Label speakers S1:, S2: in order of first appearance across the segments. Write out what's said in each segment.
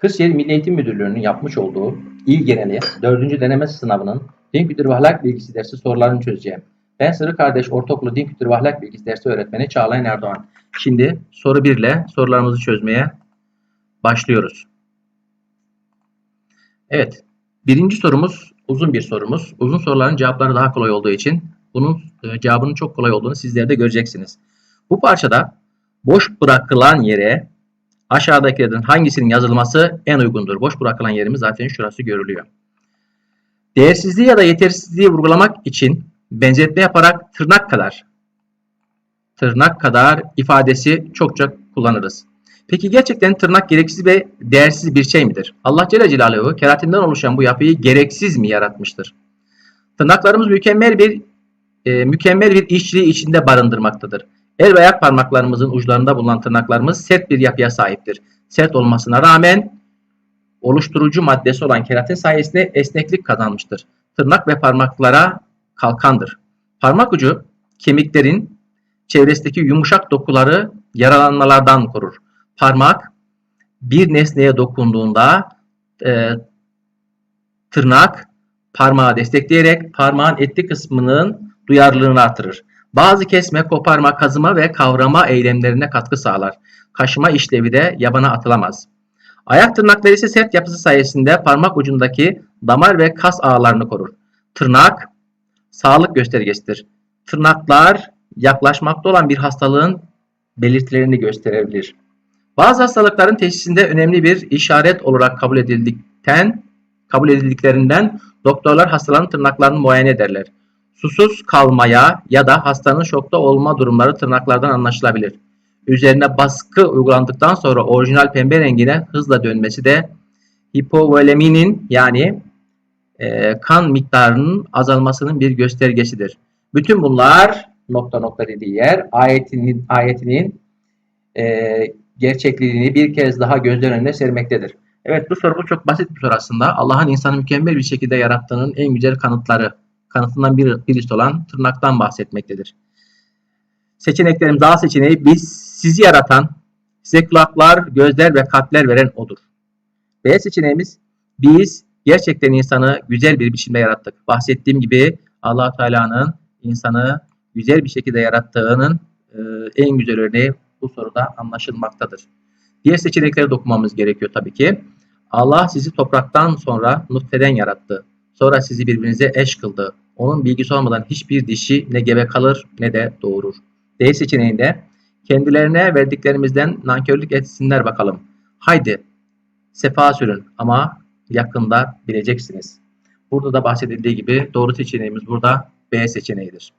S1: Kırşehir Milli Eğitim Müdürlüğü'nün yapmış olduğu il geneli 4. deneme sınavının din kültürü ve ahlak bilgisi dersi sorularını çözeceğim. Ben Sırrı Kardeş Ortaokulu Din Kültürü ve Ahlak Bilgisi dersi öğretmeni Çağlayan Erdoğan. Şimdi soru 1 ile sorularımızı çözmeye başlıyoruz. Evet. Birinci sorumuz uzun bir sorumuz. Uzun soruların cevapları daha kolay olduğu için bunun e, cevabının çok kolay olduğunu sizler de göreceksiniz. Bu parçada boş bırakılan yere aşağıdakilerden hangisinin yazılması en uygundur? Boş bırakılan yerimiz zaten şurası görülüyor. Değersizliği ya da yetersizliği vurgulamak için benzetme yaparak tırnak kadar tırnak kadar ifadesi çokça kullanırız. Peki gerçekten tırnak gereksiz ve değersiz bir şey midir? Allah Celle Celaluhu keratinden oluşan bu yapıyı gereksiz mi yaratmıştır? Tırnaklarımız mükemmel bir e, mükemmel bir işçiliği içinde barındırmaktadır. El ve ayak parmaklarımızın uçlarında bulunan tırnaklarımız sert bir yapıya sahiptir. Sert olmasına rağmen oluşturucu maddesi olan keratin sayesinde esneklik kazanmıştır. Tırnak ve parmaklara kalkandır. Parmak ucu kemiklerin çevresindeki yumuşak dokuları yaralanmalardan korur. Parmak bir nesneye dokunduğunda e, tırnak parmağı destekleyerek parmağın etli kısmının duyarlılığını artırır. Bazı kesme, koparma, kazıma ve kavrama eylemlerine katkı sağlar. Kaşıma işlevi de yabana atılamaz. Ayak tırnakları ise sert yapısı sayesinde parmak ucundaki damar ve kas ağlarını korur. Tırnak sağlık göstergesidir. Tırnaklar yaklaşmakta olan bir hastalığın belirtilerini gösterebilir. Bazı hastalıkların teşhisinde önemli bir işaret olarak kabul edildikten kabul edildiklerinden doktorlar hastaların tırnaklarını muayene ederler. Susuz kalmaya ya da hastanın şokta olma durumları tırnaklardan anlaşılabilir. Üzerine baskı uygulandıktan sonra orijinal pembe rengine hızla dönmesi de hipovoleminin yani e, kan miktarının azalmasının bir göstergesidir. Bütün bunlar nokta nokta dediği yer ayetinin ayetinin e, gerçekliğini bir kez daha gözler önüne sermektedir. Evet bu soru bu çok basit bir soru aslında. Allah'ın insanı mükemmel bir şekilde yarattığının en güzel kanıtları, kanıtından bir, birisi olan tırnaktan bahsetmektedir. Seçeneklerimiz A seçeneği biz sizi yaratan, size kulaklar, gözler ve kalpler veren odur. B seçeneğimiz biz gerçekten insanı güzel bir biçimde yarattık. Bahsettiğim gibi allah Teala'nın insanı güzel bir şekilde yarattığının e, en güzel örneği bu soruda anlaşılmaktadır. Diğer seçenekleri dokunmamız gerekiyor tabii ki. Allah sizi topraktan sonra nutfeden yarattı. Sonra sizi birbirinize eş kıldı. Onun bilgisi olmadan hiçbir dişi ne gebe kalır ne de doğurur. D seçeneğinde kendilerine verdiklerimizden nankörlük etsinler bakalım. Haydi sefa sürün ama yakında bileceksiniz. Burada da bahsedildiği gibi doğru seçeneğimiz burada B seçeneğidir.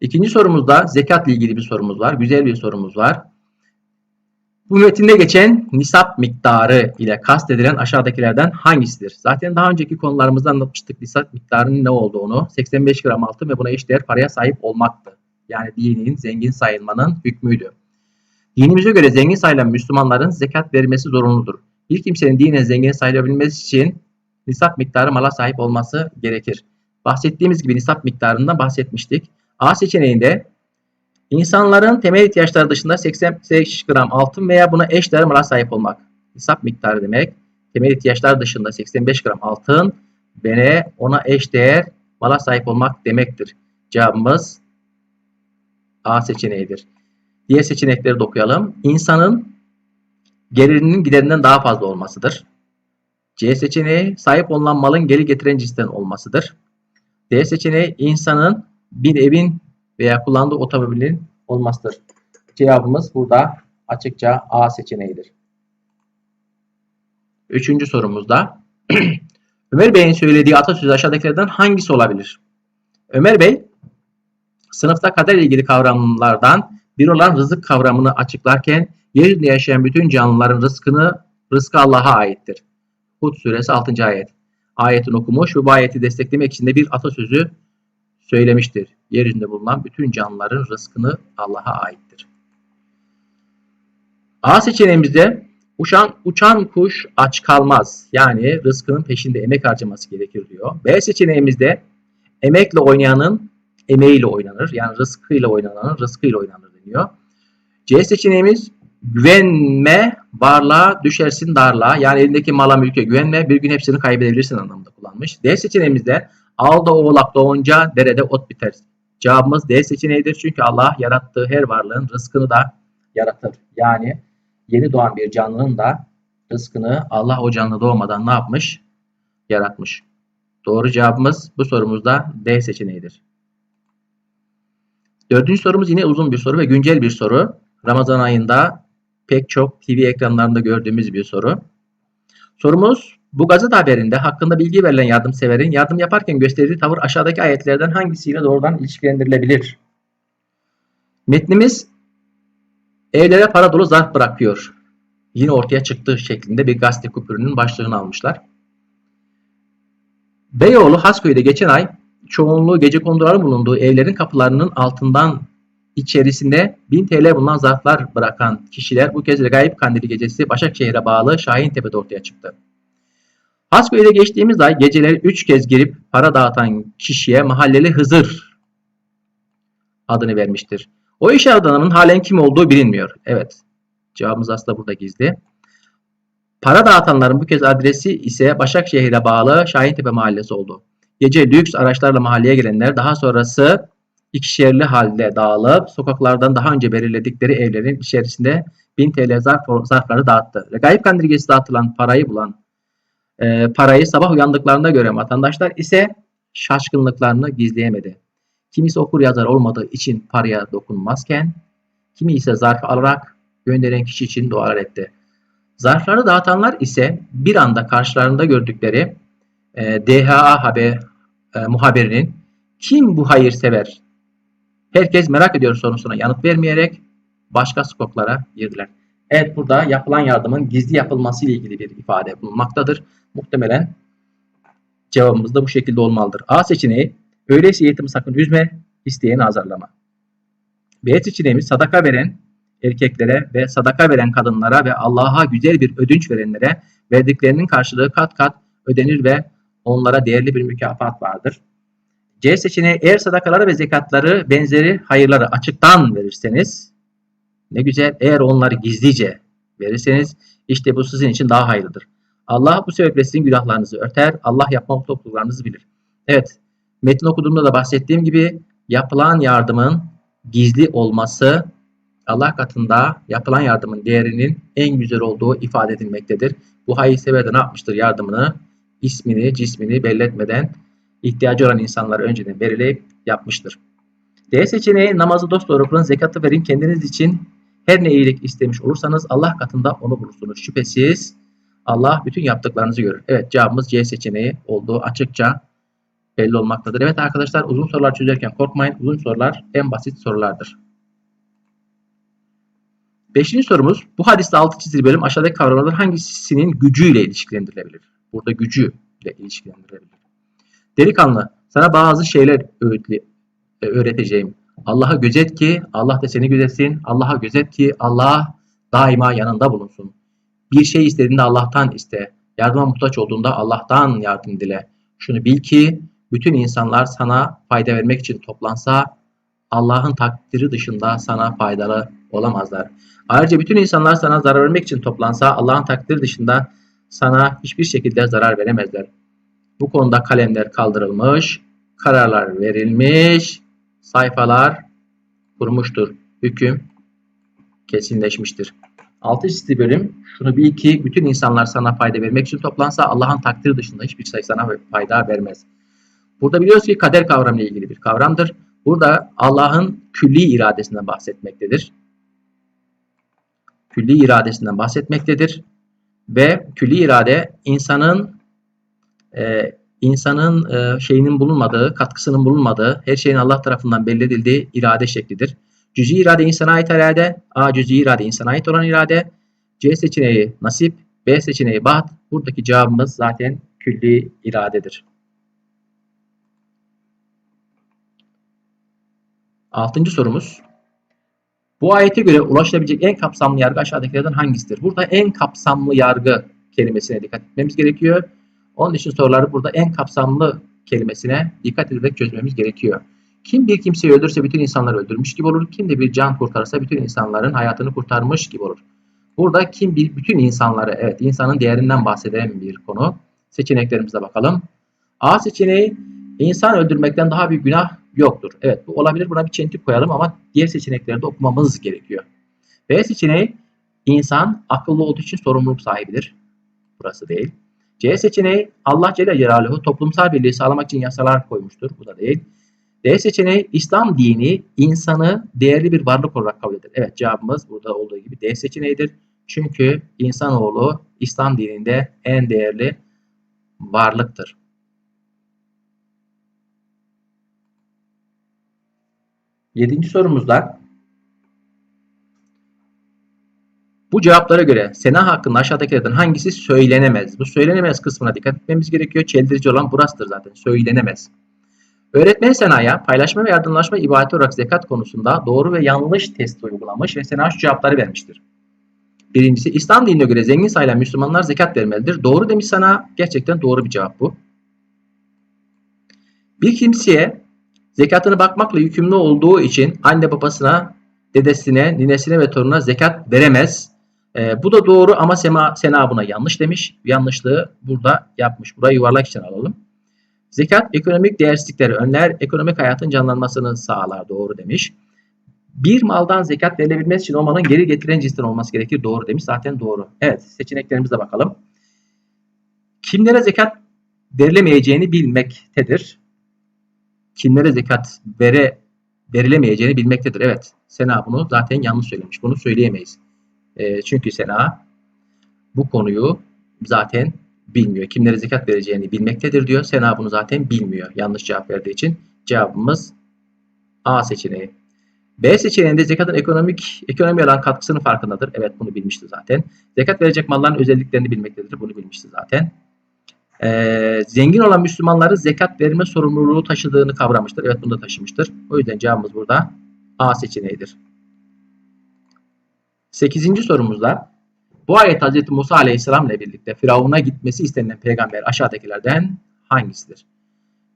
S1: İkinci sorumuzda zekatla ilgili bir sorumuz var. Güzel bir sorumuz var. Bu metinde geçen nisap miktarı ile kastedilen aşağıdakilerden hangisidir? Zaten daha önceki konularımızda anlatmıştık nisap miktarının ne olduğunu. 85 gram altın ve buna eşdeğer paraya sahip olmaktı. Yani dinin zengin sayılmanın hükmüydü. Dinimize göre zengin sayılan Müslümanların zekat vermesi zorunludur. Bir kimsenin dinen zengin sayılabilmesi için nisap miktarı mala sahip olması gerekir. Bahsettiğimiz gibi nisap miktarından bahsetmiştik. A seçeneğinde insanların temel ihtiyaçları dışında 85 gram altın veya buna eş değer mala sahip olmak. Nisap miktarı demek. Temel ihtiyaçlar dışında 85 gram altın ve ona eş değer mala sahip olmak demektir. Cevabımız A seçeneğidir. Diğer seçenekleri de okuyalım. İnsanın gelirinin giderinden daha fazla olmasıdır. C seçeneği sahip olunan malın geri getiren cinsten olmasıdır. D seçeneği insanın bir evin veya kullandığı otomobilin olmasıdır. Cevabımız burada açıkça A seçeneğidir. Üçüncü sorumuzda Ömer Bey'in söylediği atasözü aşağıdakilerden hangisi olabilir? Ömer Bey sınıfta kader ilgili kavramlardan bir olan rızık kavramını açıklarken yeryüzünde yaşayan bütün canlıların rızkını rızkı Allah'a aittir. Hud suresi 6. ayet. Ayetin okumuş ve bu ayeti desteklemek için de bir atasözü söylemiştir. Yeryüzünde bulunan bütün canlıların rızkını Allah'a aittir. A seçeneğimizde uçan, uçan kuş aç kalmaz. Yani rızkının peşinde emek harcaması gerekir diyor. B seçeneğimizde emekle oynayanın emeğiyle oynanır. Yani rızkıyla oynananın rızkıyla oynanır deniyor. C seçeneğimiz Güvenme varlığa düşersin darlığa. Yani elindeki mala mülke güvenme bir gün hepsini kaybedebilirsin anlamında kullanmış. D seçeneğimizde alda oğlak doğunca derede ot biter. Cevabımız D seçeneğidir. Çünkü Allah yarattığı her varlığın rızkını da yaratır. Yani yeni doğan bir canlının da rızkını Allah o canlı doğmadan ne yapmış? Yaratmış. Doğru cevabımız bu sorumuzda D seçeneğidir. Dördüncü sorumuz yine uzun bir soru ve güncel bir soru. Ramazan ayında pek çok TV ekranlarında gördüğümüz bir soru. Sorumuz bu gazete haberinde hakkında bilgi verilen yardımseverin yardım yaparken gösterdiği tavır aşağıdaki ayetlerden hangisiyle doğrudan ilişkilendirilebilir? Metnimiz evlere para dolu zarf bırakıyor. Yine ortaya çıktığı şeklinde bir gazete kupürünün başlığını almışlar. Beyoğlu Hasköy'de geçen ay çoğunluğu gece konduları bulunduğu evlerin kapılarının altından içerisinde 1000 TL bulunan zarflar bırakan kişiler bu kez Regaip Kandili gecesi Başakşehir'e bağlı Şahintepe'de ortaya çıktı. Hasköy'de geçtiğimiz ay geceleri 3 kez girip para dağıtan kişiye mahalleli Hızır adını vermiştir. O iş adamının halen kim olduğu bilinmiyor. Evet. Cevabımız aslında burada gizli. Para dağıtanların bu kez adresi ise Başakşehir'e bağlı Şahintepe mahallesi oldu. Gece lüks araçlarla mahalleye gelenler daha sonrası ikişerli halde dağılıp sokaklardan daha önce belirledikleri evlerin içerisinde 1000 TL zarf, zarfları dağıttı. Regaip Kandil dağıtılan parayı bulan e, parayı sabah uyandıklarında gören vatandaşlar ise şaşkınlıklarını gizleyemedi. Kimisi okur yazar olmadığı için paraya dokunmazken, kimi ise zarfı alarak gönderen kişi için dualar etti. Zarfları dağıtanlar ise bir anda karşılarında gördükleri e, DHA haber e, muhabirinin kim bu hayırsever? Herkes merak ediyor sorusuna yanıt vermeyerek başka skoplara girdiler. Evet burada yapılan yardımın gizli yapılması ile ilgili bir ifade bulunmaktadır. Muhtemelen cevabımız da bu şekilde olmalıdır. A seçeneği öyleyse yetimi sakın üzme, isteyeni azarlama. B seçeneğimiz sadaka veren erkeklere ve sadaka veren kadınlara ve Allah'a güzel bir ödünç verenlere verdiklerinin karşılığı kat kat ödenir ve onlara değerli bir mükafat vardır. C seçeneği eğer sadakaları ve zekatları benzeri hayırları açıktan verirseniz ne güzel. Eğer onları gizlice verirseniz işte bu sizin için daha hayırlıdır. Allah bu sebeple sizin günahlarınızı örter. Allah yapma topluluklarınızı bilir. Evet. Metin okuduğumda da bahsettiğim gibi yapılan yardımın gizli olması Allah katında yapılan yardımın değerinin en güzel olduğu ifade edilmektedir. Bu hayırsever de ne yapmıştır yardımını, ismini, cismini belletmeden ihtiyacı olan insanlara önceden belirleyip yapmıştır. D seçeneği namazı dost doğru kılın, zekatı verin kendiniz için her ne iyilik istemiş olursanız Allah katında onu bulursunuz. Şüphesiz Allah bütün yaptıklarınızı görür. Evet cevabımız C seçeneği olduğu açıkça belli olmaktadır. Evet arkadaşlar uzun sorular çözerken korkmayın. Uzun sorular en basit sorulardır. Beşinci sorumuz bu hadiste altı çizili bölüm aşağıdaki kavramlardan hangisinin gücüyle ilişkilendirilebilir? Burada gücü ile ilişkilendirilebilir. Delikanlı sana bazı şeyler öğütle, e, öğreteceğim. Allah'a gözet ki Allah da seni gözetsin. Allah'a gözet ki Allah daima yanında bulunsun. Bir şey istediğinde Allah'tan iste. Yardıma muhtaç olduğunda Allah'tan yardım dile. Şunu bil ki bütün insanlar sana fayda vermek için toplansa Allah'ın takdiri dışında sana faydalı olamazlar. Ayrıca bütün insanlar sana zarar vermek için toplansa Allah'ın takdiri dışında sana hiçbir şekilde zarar veremezler. Bu konuda kalemler kaldırılmış, kararlar verilmiş, sayfalar kurmuştur. Hüküm kesinleşmiştir. Altı çizili bölüm şunu bil ki bütün insanlar sana fayda vermek için toplansa Allah'ın takdiri dışında hiçbir şey sana fayda vermez. Burada biliyoruz ki kader kavramıyla ilgili bir kavramdır. Burada Allah'ın külli iradesinden bahsetmektedir. Külli iradesinden bahsetmektedir. Ve külli irade insanın e, insanın e, şeyinin bulunmadığı, katkısının bulunmadığı, her şeyin Allah tarafından belli edildiği irade şeklidir. Cüz'i irade insana ait irade, A cüz'i irade insana ait olan irade, C seçeneği nasip, B seçeneği baht. Buradaki cevabımız zaten külli iradedir. Altıncı sorumuz. Bu ayete göre ulaşılabilecek en kapsamlı yargı aşağıdakilerden hangisidir? Burada en kapsamlı yargı kelimesine dikkat etmemiz gerekiyor. Onun için soruları burada en kapsamlı kelimesine dikkat ederek çözmemiz gerekiyor. Kim bir kimseyi öldürse bütün insanları öldürmüş gibi olur. Kim de bir can kurtarırsa bütün insanların hayatını kurtarmış gibi olur. Burada kim bir bütün insanları evet insanın değerinden bahseden bir konu. Seçeneklerimize bakalım. A seçeneği insan öldürmekten daha büyük günah yoktur. Evet bu olabilir. Buna bir çentik koyalım ama diğer seçenekleri de okumamız gerekiyor. B seçeneği insan akıllı olduğu için sorumluluk sahibidir. Burası değil. C seçeneği Allah Celle Celaluhu toplumsal birliği sağlamak için yasalar koymuştur. Bu da değil. D seçeneği İslam dini insanı değerli bir varlık olarak kabul eder. Evet cevabımız burada olduğu gibi D seçeneğidir. Çünkü insanoğlu İslam dininde en değerli varlıktır. Yedinci sorumuzda bu cevaplara göre Sena hakkında aşağıdakilerden hangisi söylenemez? Bu söylenemez kısmına dikkat etmemiz gerekiyor. Çeldirici olan burasıdır zaten. Söylenemez. Öğretmen Sena'ya paylaşma ve yardımlaşma ibadeti olarak zekat konusunda doğru ve yanlış testi uygulamış ve Sena şu cevapları vermiştir. Birincisi İslam dinine göre zengin sayılan Müslümanlar zekat vermelidir. Doğru demiş sana. Gerçekten doğru bir cevap bu. Bir kimseye zekatını bakmakla yükümlü olduğu için anne babasına, dedesine, ninesine ve torununa zekat veremez. E, bu da doğru ama Sema, Sena buna yanlış demiş. Yanlışlığı burada yapmış. Burayı yuvarlak için alalım. Zekat ekonomik değersizlikleri önler, ekonomik hayatın canlanmasını sağlar. Doğru demiş. Bir maldan zekat verilebilmesi için o malın geri getiren cinsten olması gerekir. Doğru demiş. Zaten doğru. Evet seçeneklerimize bakalım. Kimlere zekat verilemeyeceğini bilmektedir. Kimlere zekat vere, verilemeyeceğini bilmektedir. Evet Sena bunu zaten yanlış söylemiş. Bunu söyleyemeyiz. E, çünkü Sena bu konuyu zaten bilmiyor. Kimlere zekat vereceğini bilmektedir diyor. Sena bunu zaten bilmiyor. Yanlış cevap verdiği için cevabımız A seçeneği. B seçeneğinde zekatın ekonomik ekonomi olan katkısının farkındadır. Evet bunu bilmişti zaten. Zekat verecek malların özelliklerini bilmektedir. Bunu bilmişti zaten. Ee, zengin olan Müslümanları zekat verme sorumluluğu taşıdığını kavramıştır. Evet bunu da taşımıştır. O yüzden cevabımız burada A seçeneğidir. Sekizinci sorumuzda bu ayet Hz. Musa Aleyhisselam ile birlikte Firavun'a gitmesi istenilen peygamber aşağıdakilerden hangisidir?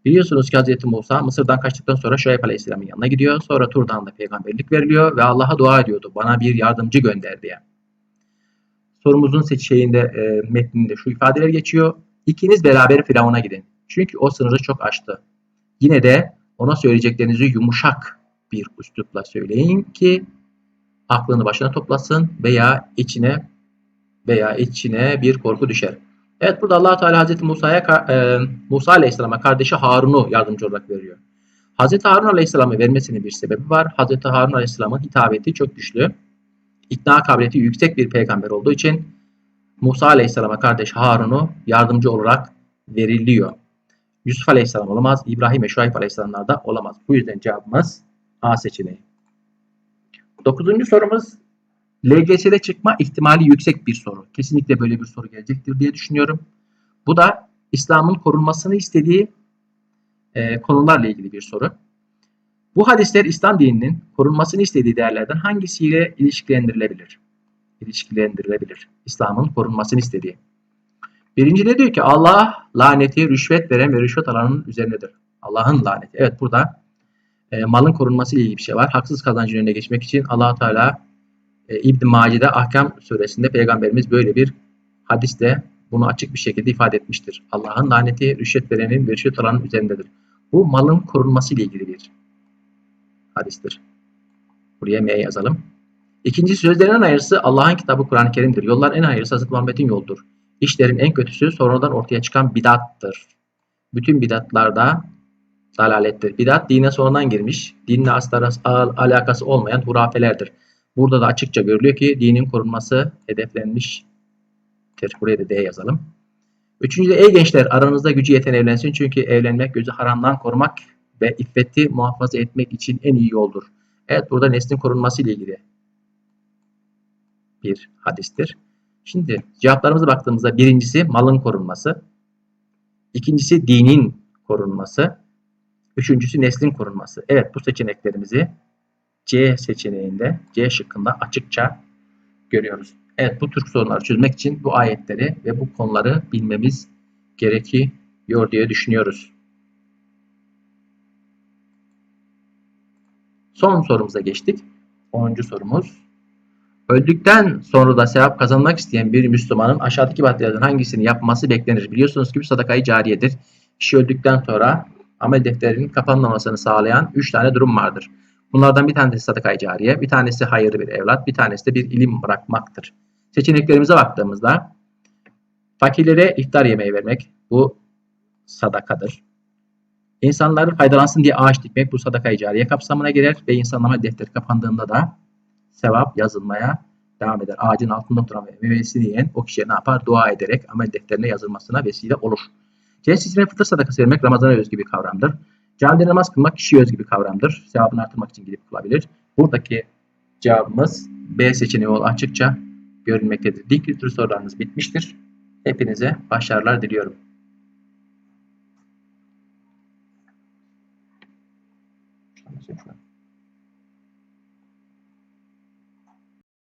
S1: Biliyorsunuz ki Hz. Musa Mısır'dan kaçtıktan sonra Şuayb Aleyhisselam'ın yanına gidiyor. Sonra Tur'dan da peygamberlik veriliyor ve Allah'a dua ediyordu. Bana bir yardımcı gönder diye. Sorumuzun seçeneğinde e, metninde şu ifadeler geçiyor. İkiniz beraber Firavun'a gidin. Çünkü o sınırı çok aştı. Yine de ona söyleyeceklerinizi yumuşak bir üslupla söyleyin ki aklını başına toplasın veya içine veya içine bir korku düşer. Evet burada Allah Teala Hazreti Musa'ya e, Musa Aleyhisselam'a kardeşi Harun'u yardımcı olarak veriyor. Hazreti Harun Aleyhisselam'a vermesinin bir sebebi var. Hazreti Harun Aleyhisselam'ın hitabeti çok güçlü. İkna kabiliyeti yüksek bir peygamber olduğu için Musa Aleyhisselam'a kardeş Harun'u yardımcı olarak veriliyor. Yusuf Aleyhisselam olamaz. İbrahim ve Şuayb Aleyhisselamlar da olamaz. Bu yüzden cevabımız A seçeneği. Dokuzuncu sorumuz LGS'de çıkma ihtimali yüksek bir soru. Kesinlikle böyle bir soru gelecektir diye düşünüyorum. Bu da İslam'ın korunmasını istediği e, konularla ilgili bir soru. Bu hadisler İslam dininin korunmasını istediği değerlerden hangisiyle ilişkilendirilebilir? İlişkilendirilebilir. İslam'ın korunmasını istediği. Birinci ne diyor ki Allah laneti rüşvet veren ve rüşvet alanın üzerindedir. Allah'ın laneti. Evet burada e, malın korunması ile ilgili bir şey var. Haksız kazancın önüne geçmek için allah Teala e, İbn-i Mace'de Ahkam suresinde peygamberimiz böyle bir hadiste bunu açık bir şekilde ifade etmiştir. Allah'ın laneti rüşvet verenin ve rüşvet alanın üzerindedir. Bu malın korunması ile ilgili bir hadistir. Buraya M yazalım. İkinci sözlerin en hayırlısı Allah'ın kitabı Kur'an-ı Kerim'dir. Yollar en hayırlısı Hazreti Muhammed'in yoldur. İşlerin en kötüsü sonradan ortaya çıkan bidattır. Bütün bidatlarda dalalettir. Bidat dine sonradan girmiş, dinle asla alakası olmayan hurafelerdir. Burada da açıkça görülüyor ki dinin korunması hedeflenmiştir. Buraya da D yazalım. Üçüncüde ey gençler aranızda gücü yeten evlensin çünkü evlenmek gözü haramdan korumak ve iffeti muhafaza etmek için en iyi yoldur. Evet burada neslin korunması ile ilgili bir hadistir. Şimdi cevaplarımıza baktığımızda birincisi malın korunması, ikincisi dinin korunması, üçüncüsü neslin korunması. Evet bu seçeneklerimizi C seçeneğinde, C şıkkında açıkça görüyoruz. Evet bu tür soruları çözmek için bu ayetleri ve bu konuları bilmemiz gerekiyor diye düşünüyoruz. Son sorumuza geçtik. 10. sorumuz. Öldükten sonra da sevap kazanmak isteyen bir Müslümanın aşağıdaki maddelerden hangisini yapması beklenir? Biliyorsunuz ki bu sadakayı cariyedir. Kişi öldükten sonra amel defterinin kapanmamasını sağlayan 3 tane durum vardır. Bunlardan bir tanesi sadakayı cariye, bir tanesi hayırlı bir evlat, bir tanesi de bir ilim bırakmaktır. Seçeneklerimize baktığımızda fakirlere iftar yemeği vermek bu sadakadır. İnsanlar faydalansın diye ağaç dikmek bu sadakayı cariye kapsamına girer ve insanın amel defteri kapandığında da sevap yazılmaya devam eder. Ağacın altında oturan ve meyvesini yiyen o kişiye ne yapar? Dua ederek amel defterine yazılmasına vesile olur. C seçeneği fıtır sadakası vermek Ramazan'a özgü bir kavramdır. Camide namaz kılmak kişiye özgü bir kavramdır. Sevabını artırmak için gidip kılabilir. Buradaki cevabımız B seçeneği ol açıkça görünmektedir. Din kültürü sorularınız bitmiştir. Hepinize başarılar diliyorum. Şöyle